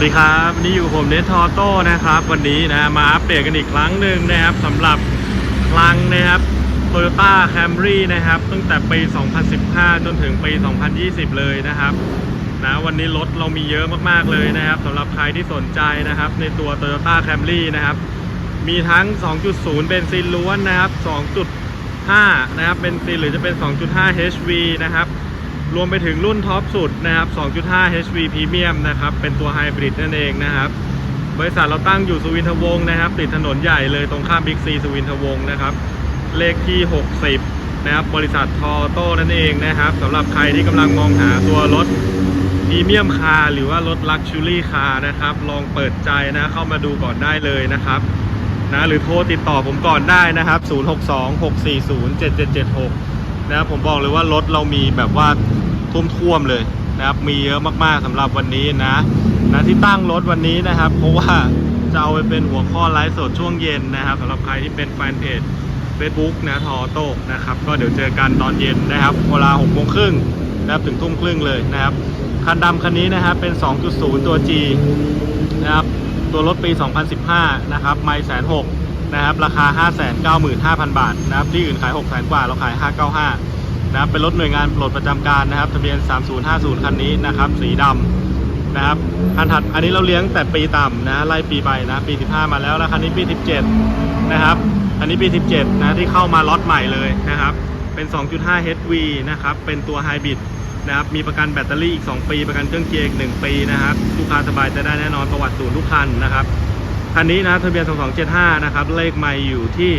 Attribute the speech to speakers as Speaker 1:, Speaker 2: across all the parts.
Speaker 1: สวัสดีครับวันนี่อยู่ผมเนททอโต้นะครับ วันนี้นะมาอัปเดตกันอีกครั้งหนึ่งนะครับสำหรับคลังนะครับ Toyota Camry นะครับ ตั้งแต่ปี 2015 จนถึงปี 2020 เลยนะครับนะวันนี้รถเรามีเยอะมากๆเลยนะครับสำหรับใครที่สนใจนะครับ ในตัว Toyota Camry นะครับ มีทั้ง 2.0 เบนซินล้วนนะครับ 2.5 นะครับเบนซินหรือจะเป็น 2.5 HV นะครับ รวมไปถึงรุ่นท็อปสุดนะครับ 2.5 HV Premium นะครับ เป็นตัวไฮบริดนั่นเองนะครับ บริษัทเราตั้งอยู่สุวินทวงศ์นะครับ ติดถนนใหญ่เลยตรงข้ามบิ๊กซีสุวินทวงศ์นะครับ เลขที่ 60 นะครับ บริษัททอโต้นั่นเองนะครับสำหรับใครที่กำลังมองหาตัวรถพรีเมียมคาร์หรือว่ารถลักชัวรี่คาร์นะครับ ลองเปิดใจนะเข้ามาดูก่อนได้เลยนะครับนะหรือโทรติดต่อผมก่อนได้นะครับ 062-640-7776 นะครับผมบอกเลยว่ารถเรามีแบบว่าท่วมท่มๆเลยนะครับ มีเยอะมากๆสำหรับวันนี้นะนะที่ตั้งรถวันนี้นะครับ เพราะว่าจะเอาไปเป็นหัวข้อไลฟ์สดช่วงเย็นนะครับสำหรับใครที่เป็นแฟนเพจ Facebook นะทอโต้นะครับ ก็เดี๋ยวเจอกันตอนเย็นนะครับเวลา6โมงครึ่งนะครับถึงทุ่มครึ่งเลยนะครับคันดำคันนี้นะครับเป็น 2.0 ตัว G นะครับตัวรถปี 2015 นะครับ ไม่แสนหก นะครับราคา 595,000 บาทนะครับที่อื่นขาย6 0 0 0 0 กว่าเราขาย 595 นะครับเป็นรถหน่วยงานปลดประจำการนะครับทะเบียน 3050 คันนี้นะครับสีดำนะครับคันถัดอันนี้เราเลี้ยงแต่ปีต่ำนะไล่ปีไปนะปี 15 มาแล้วแล้วคันนี้ปี 17 นะครับอันนี้ปี 17 นะที่เข้ามาล็อตใหม่เลยนะครับเป็น 2.5 HV นะครับเป็นตัวไฮบริดนะครับมีประกันแบตเตอรี่อีก 2 ปี ประกันเครื่องเกียร์อีก 1 ปีนะครับลูกค้าสบายใจได้แน่นอนประวัติศูนย์ทุกคันนะครับ คันนี้นะทะเบียน 2275 นะครับ เลขไม่อยู่ที่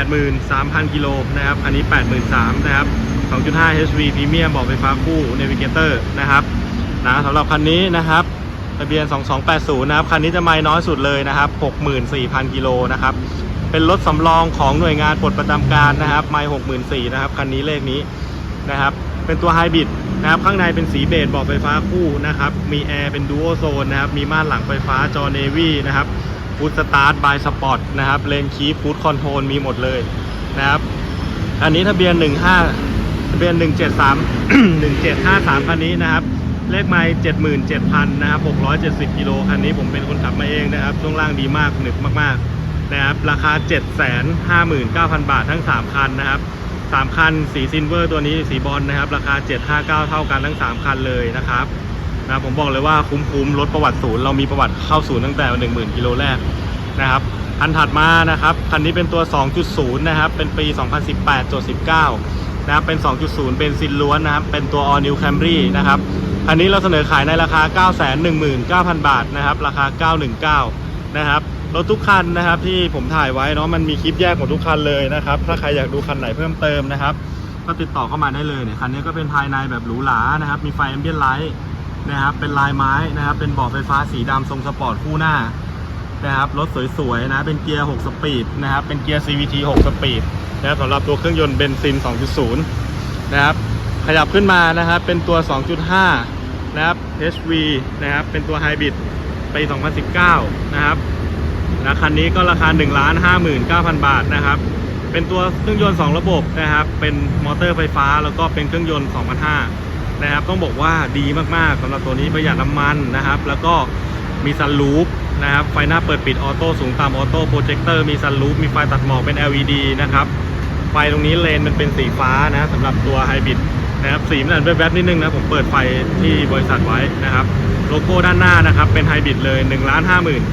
Speaker 1: 83,000 กิโลนะครับ อันนี้ 83,000 นะครับ 2.5 HV Premium บอกไฟฟ้าคู่ Navigator นะครับนะสำหรับคันนี้นะครับทะเบียน 2280 นะครับ คันนี้จะไม่น้อยสุดเลยนะครับ 64,000 กิโลนะครับ เป็นรถสำรองของหน่วยงานปลดประจำการนะครับ ไม่64,000 นะครับ คันนี้เลขนี้นะครับ เป็นตัวไฮบริดนะครับข้างในเป็นสีเบจบอกไฟฟ้าคู่นะครับมีแอร์เป็นดูโอโซนนะครับมีม่านหลังไฟฟ้าจอเนวี่นะครับฟูดสตาร์ทบายสปอร์ตนะครับเลนคีฟูดคอนโทรลมีหมดเลยนะครับอันนี้ทะเบียน 15ทะเบียน 173 1753 คันนี้นะครับเลขไมล์77,000นะครับ670กิโลคันนี้ผมเป็นคนขับมาเองนะครับช่วงล่างดีมากหนึบมากๆนะครับราคา 759,000 บาททั้ง 3 คันนะครับ 3 คัน สีซิลเวอร์ตัวนี้สีบอลนะครับ ราคา 759 เท่ากันทั้ง 3 คันเลยนะครับนะผมบอกเลยว่าคุ้มๆรถประวัติศูนย์เรามีประวัติเข้าศูนย์ตั้งแต่ 10,000 กิโลแรกนะครับคันถัดมานะครับคันนี้เป็นตัว 2.0 นะครับ เป็นปี 2018จด19 นะครับ เป็น 2.0 เป็นซินล้วนนะครับ เป็นตัว All New Camry นะครับคันนี้เราเสนอขายในราคา 919,000 บาทนะครับ ราคา 919 นะครับ รถทุกคันนะครับที่ผมถ่ายไว้เนาะมันมีคลิปแยกหมดทุกคันเลยนะครับ ถ้าใครอยากดูคันไหนเพิ่มเติมนะครับ ก็ติดต่อเข้ามาได้เลยเนี่ยคันนี้ก็เป็นภายในแบบหรูหรานะครับ มีไฟแอมเบียนไลท์นะครับเป็นลายไม้นะครับ เป็นเบาะไฟฟ้าสีดำทรงสปอร์ตคู่หน้านะครับรถสวยๆนะเป็นเกียร์ 6 สปีดนะครับเป็นเกียร์ CVT 6 สปีดนะครับสำหรับตัวเครื่องยนต์เบนซิน 2.0 นะครับขยับขึ้นมานะครับเป็นตัว 2.5 นะครับ HV นะครับเป็นตัวไฮบริดปี 2019 นะครับ นะคันนี้ก็ราคา 1 5 9 0 0 0 บาทนะครับ เป็นตัวเครื่องยนต์ 2 ระบบนะครับ เป็นมอเตอร์ไฟฟ้าแล้วก็เป็นเครื่องยนต์ 2005 นะครับ ต้องบอกว่าดีมากๆสำหรับตัวนี้ประหยัดน้ำมันนะครับ แล้วก็มีซันรูฟนะครับ ไฟหน้าเปิดปิดออโต้สูงต่ำออโต้โปรเจคเตอร์มีซันรูฟมีไฟตัดหมอกเป็น LED นะครับ ไฟตรงนี้เลนมันเป็นสีฟ้านะสำหรับตัวไฮบริดนะครับ สีมันอาจจะแวบๆนิดนึงนะ ผมเปิดไฟที่บริษัทไว้นะครับ โลโก้ด้านหน้านะครับ เป็นไฮบริดเลย 1 5 9 0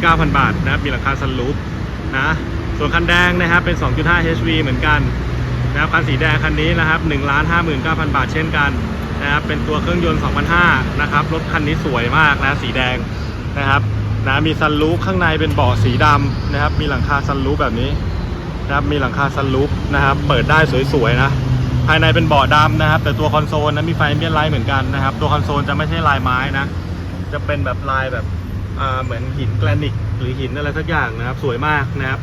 Speaker 1: 0 0 บาทนะครับ มีราคาซันรูฟนะ ส่วนคันแดงนะครับ เป็น 2.5 HV เหมือนกันนะครับคันสีแดงคันนี้นะครับ1 5 9 0 0 0 บาทเช่นกันนะครับ เป็นตัวเครื่องยนต์ 2005 นะครับ รถคันนี้สวยมากนะสีแดงนะครับนะมีซันรูฟข้างในเป็นเบาะสีดำนะครับ มีหลังคาซันรูฟแบบนี้นะครับ มีหลังคาซันรูฟนะครับ เปิดได้สวยๆนะภายในเป็นเบาะดำนะครับ แต่ตัวคอนโซลนะมีไฟเบียนไลท์เหมือนกันนะครับ ตัวคอนโซลจะไม่ใช่ลายไม้นะ จะเป็นแบบลายแบบเหมือนหินแกรนิตหรือหินอะไรสักอย่างนะครับ สวยมากนะครับ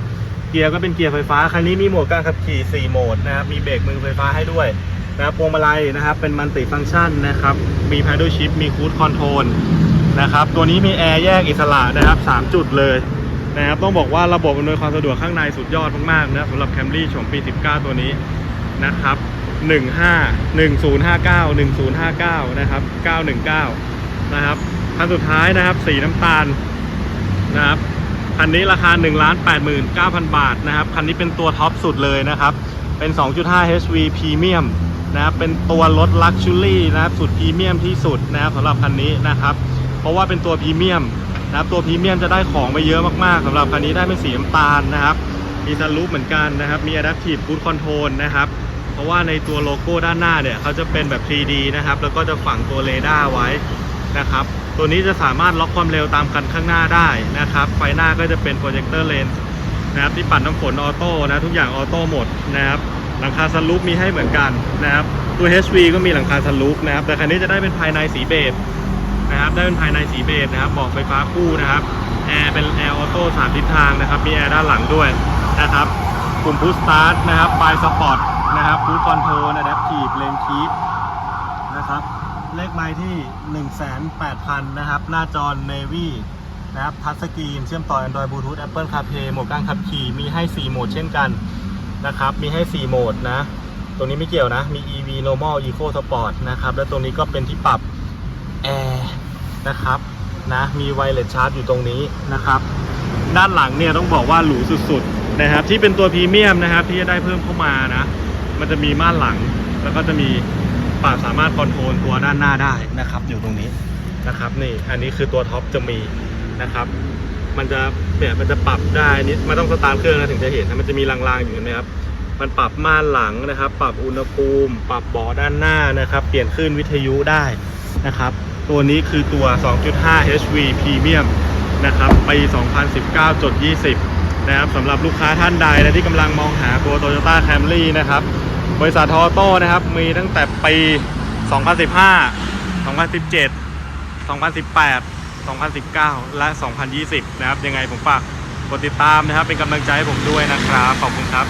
Speaker 1: เกียร์ก็เป็นเกียร์ไฟฟ้า คันนี้มีโหมดการขับขี่ 4 โหมดนะครับ มีเบรกมือไฟฟ้าให้ด้วยนะครับพวงมาลัยนะครับ เป็นมัลติฟังก์ชันนะครับ มีพาด l ชิพมีคู i คอนโทรลนะครับ ตัวนี้มีแอร์แยกอิสระนะครับ 3 จุดเลยนะครับ ต้องบอกว่าระบบอำนวยความสะดวกข้างในสุดยอดมากๆนะสำหรับ Camry ชมปี 19 ตัวนี้นะครับ15 1059 1059นะครับ919นะครับ คันสุดท้ายนะครับ สีน้ำตาลนะครับคันนี้ราคา 1 8 9 0 0 0 บาทนะครับ คันนี้เป็นตัวท็อปสุดเลยนะครับ เป็น 2.5 HV Premium นะครับ เป็นตัวรถ Luxury นะครับ สุดพรีเมียมที่สุดนะครับสำหรับคันนี้นะครับ เพราะว่าเป็นตัวพรีเมียมนะครับ ตัวพรีเมียมจะได้ของไปเยอะมากๆสำหรับคันนี้ได้เป็นสีน้ำตาลนะครับ มีซันรูฟเหมือนกันนะครับ มี Adaptive Cruise Control นะครับ เพราะว่าในตัวโลโก้ด้านหน้าเนี่ยเขาจะเป็นแบบ 3D นะครับ แล้วก็จะฝังตัวเรดาร์ไว้นะครับ ตัวนี้จะสามารถล็อกความเร็วตามคันข้างหน้าได้นะครับ ไฟหน้าก็จะเป็นโปรเจคเตอร์เลนส์นะครับที่ปัดน้ำฝนออโต้นะทุกอย่างออโต้หมดนะครับหลังคาซันรูฟมีให้เหมือนกันนะครับตัว HV ก็มีหลังคาซันรูฟนะครับแต่คันนี้จะได้เป็นภายในสีเบจนะครับได้เป็นภายในสีเบจนะครับบอกไฟฟ้าคู่นะครับแอร์เป็นแอร์ออโต้สามทิศทางนะครับมีแอร์ด้านหลังด้วยนะครับปุ่มพุชสตาร์ทนะครับไฟสปอร์ตนะครับฟูดคอนโทรลอะแดปทีฟเลนคีปนะครับ เลขไม้ที่ 18,000 นะครับ หน้าจอ Navy นะครับทัชสกรีนเชื่อมต่อ Android Bluetooth Apple CarPlay โหมดการขับขี่มีให้ 4 โหมดเช่นกันนะครับ มีให้ 4 โหมดนะ ตรงนี้ไม่เกี่ยวนะ มี EV Normal Eco Sport นะครับ แล้วตรงนี้ก็เป็นที่ปรับแอร์นะครับนะ มีไวเลสชาร์จอยู่ตรงนี้นะครับ ด้านหลังเนี่ยต้องบอกว่าหรูสุดๆนะครับ ที่เป็นตัวพรีเมียมนะครับที่จะได้เพิ่มเข้ามานะ มันจะมีม่านหลังแล้วก็จะมี ปรับสามารถคอนโทรลตัวด้านหน้าได้นะครับ อยู่ตรงนี้นะครับนี่อันนี้คือตัวท็อปจะมีนะครับมันจะเนี่ยมันจะปรับได้นิดไม่ต้องสตาร์ทเครื่องนะถึงจะเห็นนะมันจะมีรางๆอยู่เห็นไหมครับมันปรับม่านหลังนะครับ ปรับอุณหภูมิ ปรับเบาะด้านหน้านะครับ เปลี่ยนคลื่นวิทยุได้นะครับ ตัวนี้คือตัว 2.5 HV Premium นะครับปี2019.20 นะครับสำหรับลูกค้าท่านใดนะที่กำลังมองหาตัว Toyota Camry นะครับ บริษัททอโต้นะครับ มีตั้งแต่ปี 2015 2017 2018 2019 และ 2020 นะครับ ยังไงผมฝากกดติดตามนะครับ เป็นกำลังใจให้ผมด้วยนะครับ ขอบคุณครับ